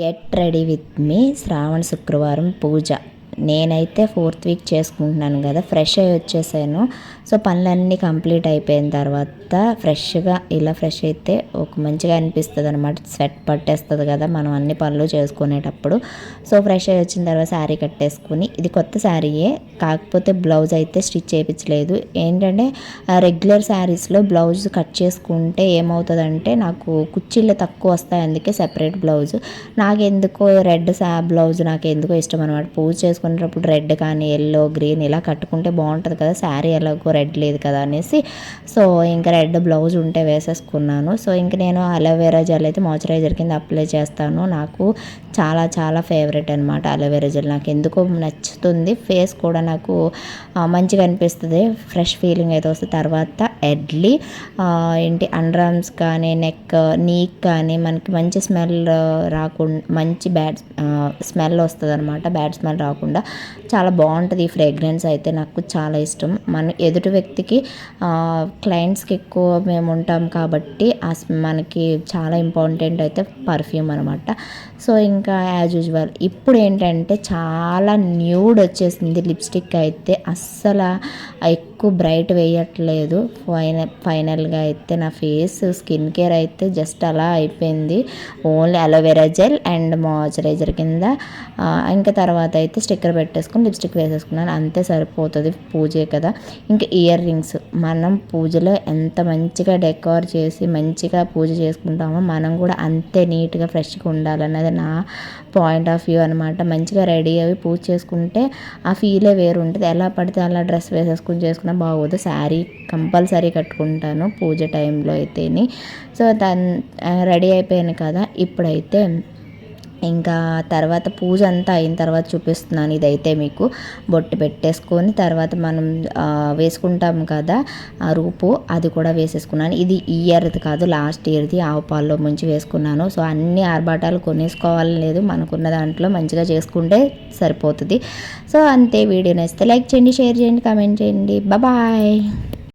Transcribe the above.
Get ready with me శ్రావణ శుక్రవారం పూజ. నేనైతే ఫోర్త్ వీక్ చేసుకుంటున్నాను కదా ఫ్రెష్ అయ్యి వచ్చేసాను. సో పనులన్నీ కంప్లీట్ అయిపోయిన తర్వాత ఫ్రెష్గా ఇలా ఫ్రెష్ అయితే ఒక మంచిగా అనిపిస్తుంది అనమాట స్వెట్ పట్టేస్తుంది కదా మనం అన్ని పనులు చేసుకునేటప్పుడు. సో ఫ్రెష్ అయ్యి వచ్చిన తర్వాత శారీ కట్టేసుకుని ఇది కొత్త శారీయే కాకపోతే బ్లౌజ్ అయితే స్టిచ్ చేయించలేదు. ఏంటంటే రెగ్యులర్ శారీస్లో బ్లౌజ్ కట్ చేసుకుంటే ఏమవుతుందంటే నాకు కుర్చీలు తక్కువ వస్తాయి అందుకే సెపరేట్ బ్లౌజ్. నాకెందుకో రెడ్ సా బ్లౌజ్ నాకు ఎందుకో ఇష్టం అనమాట పూజ చేసుకునేటప్పుడు రెడ్ కానీ ఎల్లో గ్రీన్ ఇలా కట్టుకుంటే బాగుంటుంది కదా. శారీ ఎలాగో రెడ్ లేదు కదా అనేసి. సో ఇంకా రెడ్ బ్లౌజ్ ఉంటే వేసేసుకున్నాను. సో ఇంక నేను అలోవేరా జెల్ అయితే మాయిశ్చరైజర్ కింద అప్లై చేస్తాను. నాకు చాలా చాలా ఫేవరెట్ అనమాట అలోవేరా జెల్. నాకు ఎందుకో నచ్చుతుంది. ఫేస్ కూడా నాకు మంచిగా అనిపిస్తుంది. ఫ్రెష్ ఫీలింగ్ అయితే వస్తుంది. తర్వాత ఎడ్లీ ఏంటి అండ్రామ్స్ కానీ నెక్ నీక్ కానీ మనకి మంచి స్మెల్ రాకుండా మంచి బ్యాడ్ స్మెల్ వస్తుంది అనమాట బ్యాడ్ స్మెల్ రాకుండా. చాలా బాగుంటుంది ఈ ఫ్రేగ్రెన్స్ అయితే నాకు చాలా ఇష్టం. మన ఎదుటి వ్యక్తికి క్లయింట్స్కి ఎక్కువ మేము ఉంటాం కాబట్టి మనకి చాలా ఇంపార్టెంట్ అయితే పర్ఫ్యూమ్ అనమాట సో ఇంకా యాజ్ యూజువల్ ఇప్పుడు ఏంటంటే చాలా న్యూడ్ వచ్చేసింది లిప్స్టిక్ అయితే. అస్సలు ఎక్కువ బ్రైట్ వేయట్లేదు? ఫైన ఫైనల్గా అయితే నా ఫేస్ స్కిన్ కేర్ అయితే జస్ట్ అలా అయిపోయింది. Only aloe vera gel and moisturiser కింద. ఇంకా తర్వాత అయితే స్టిక్కర్ పెట్టేసుకుని లిప్స్టిక్ వేసేసుకున్నాను. అంతే సరిపోతుంది పూజే కదా. ఇంకా ఇయర్ రింగ్స్. మనం పూజలో ఎంత మంచిగా డెకోర్ చేసి మంచిగా పూజ చేసుకుంటామో మనం కూడా అంతే నీట్గా ఫ్రెష్గా ఉండాలన్నది నా పాయింట్ ఆఫ్ వ్యూ అనమాట మంచిగా రెడీ అవి పూజ చేసుకుంటే ఆ ఫీలే వేరు ఉంటుంది ఎలా పడితే అలా డ్రెస్ వేసేసుకుని చేసుకున్నాం బాగోదు. శారీ కంపల్సరీ కట్టుకుంటాను పూజ టైంలో అయితేని. సో దాని రెడీ అయిపోయాను కదా ఇప్పుడైతే ఇంకా తర్వాత పూజ అంతా అయిన తర్వాత చూపిస్తున్నాను ఇదైతే మీకు. బొట్టు పెట్టేసుకొని తర్వాత మనం వేసుకుంటాం కదా ఆ రూపు అది కూడా వేసేసుకున్నాను. ఇది ఇయర్ది కాదు లాస్ట్ ఇయర్ది ఆవు పాల్లో ముంచి వేసుకున్నాను. సో అన్ని ఆర్భాటాలు కొనేసుకోవాలని లేదు. మనకున్న దాంట్లో మంచిగా చేసుకుంటే సరిపోతుంది. సో అంతే. వీడియో నచ్చితే లైక్ చేయండి షేర్ చేయండి కామెంట్ చేయండి. బాయ్.